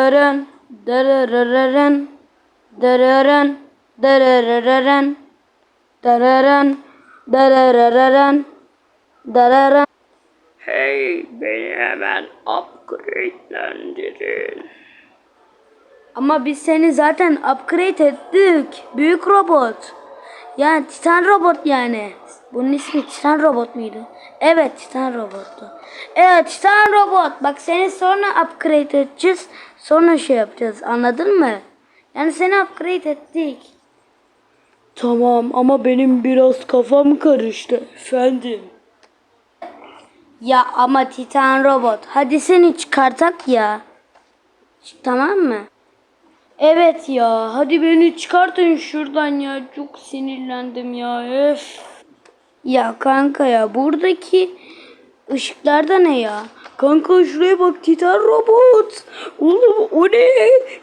Dırırın, dırırırırın, dırırın, dırırırırın, dırırın, dırırırırın, dırırın. Hey beni hemen upgrade'lendirin. Ama biz seni zaten upgrade ettik. Büyük robot. Yani Titan robot yani. Bunun ismi Titan robot muydu? Evet Titan robottu. Evet Titan robot. Bak seni sonra upgrade edeceğiz. Sonra şey yapacağız. Anladın mı? Yani seni upgrade ettik. Tamam ama benim biraz kafam karıştı efendim. Ya ama Titan robot. Hadi seni çıkartak ya. Tamam mı? Evet ya. Hadi beni çıkartın şuradan ya. Çok sinirlendim ya. Öf. Ya kanka ya buradaki ışıklarda ne ya? Kanka şuraya bak Titan robot. Oğlum o ne?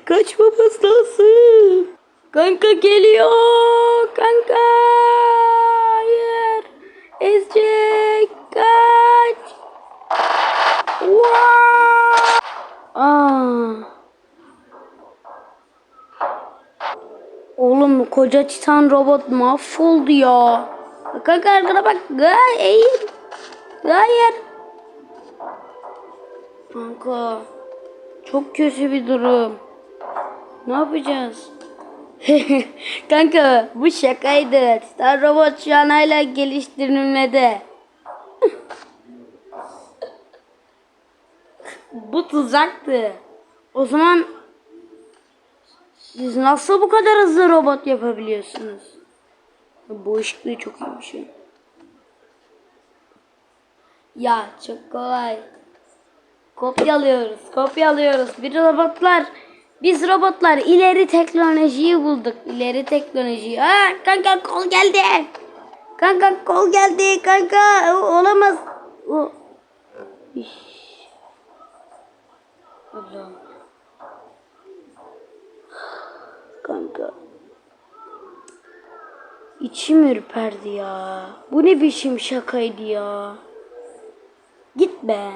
Kaçmamız lazım. Kanka geliyor. Kanka. Hayır. Ezecek. Kaç. Vaa! Aa. Oğlum koca titan robot mahvoldu ya. Kanka arkana bak. Hayır. Hayır. Kanka. Çok kötü bir durum. Ne yapacağız? Kanka bu şakaydı. Titan robot şu an hala geliştirilmede. bu tuzaktı. O zaman siz nasıl bu kadar hızlı robot yapabiliyorsunuz? Bu ışıklığı çok iyiymiş ya. Ya çok kolay. Kopyalıyoruz, kopyalıyoruz. Bir robotlar, biz robotlar ileri teknolojiyi bulduk. İleri teknolojiyi. Aa, kanka kol geldi. Kanka kol geldi. Kanka o- olamaz. O. İş. Kanka. İçim ürperdi ya. Bu ne biçim şakaydı ya. Git be.